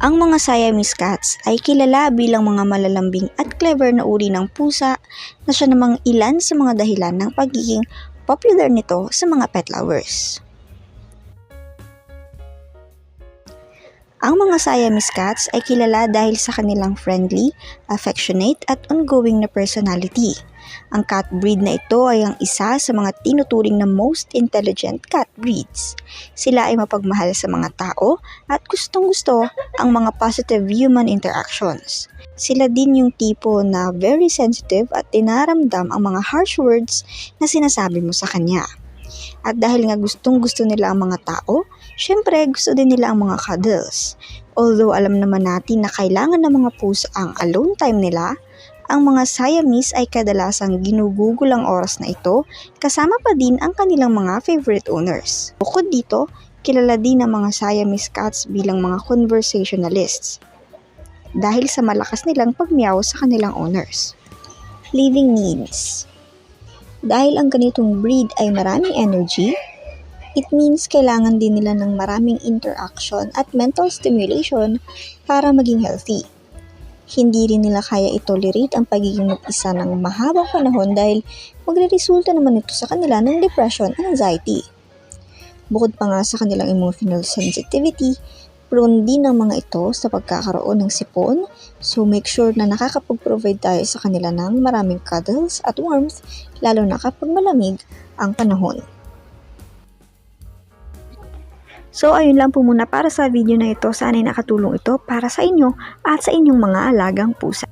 Ang mga Siamese cats ay kilala bilang mga malalambing at clever na uri ng pusa na siya namang ilan sa mga dahilan ng pagiging popular nito sa mga pet lovers. Ang mga Siamese cats ay kilala dahil sa kanilang friendly, affectionate at ongoing na personality. Ang cat breed na ito ay ang isa sa mga tinuturing na most intelligent cat breeds. Sila ay mapagmahal sa mga tao at gustong-gusto ang mga positive human interactions. Sila din yung tipo na very sensitive at tinaramdam ang mga harsh words na sinasabi mo sa kanya. At dahil nga gustong-gusto nila ang mga tao, syempre gusto din nila ang mga cuddles. Although alam naman natin na kailangan ng mga pusa ang alone time nila, ang mga Siamese ay kadalasang ginugugol ang oras na ito kasama pa din ang kanilang mga favorite owners. Bukod dito, kilala din ang mga Siamese cats bilang mga conversationalists dahil sa malakas nilang pagmiyaw sa kanilang owners. Living needs Dahil ang ganitong breed ay maraming energy, it means kailangan din nila ng maraming interaction at mental stimulation para maging healthy hindi rin nila kaya itolerate ang pagiging mag-isa ng mahabang panahon dahil magre-resulta naman ito sa kanila ng depression and anxiety. Bukod pa nga sa kanilang emotional sensitivity, prone din ang mga ito sa pagkakaroon ng sipon, so make sure na nakakapag-provide tayo sa kanila ng maraming cuddles at warmth, lalo na kapag malamig ang panahon. So ayun lang po muna para sa video na ito. Sana'y nakatulong ito para sa inyo at sa inyong mga alagang pusa.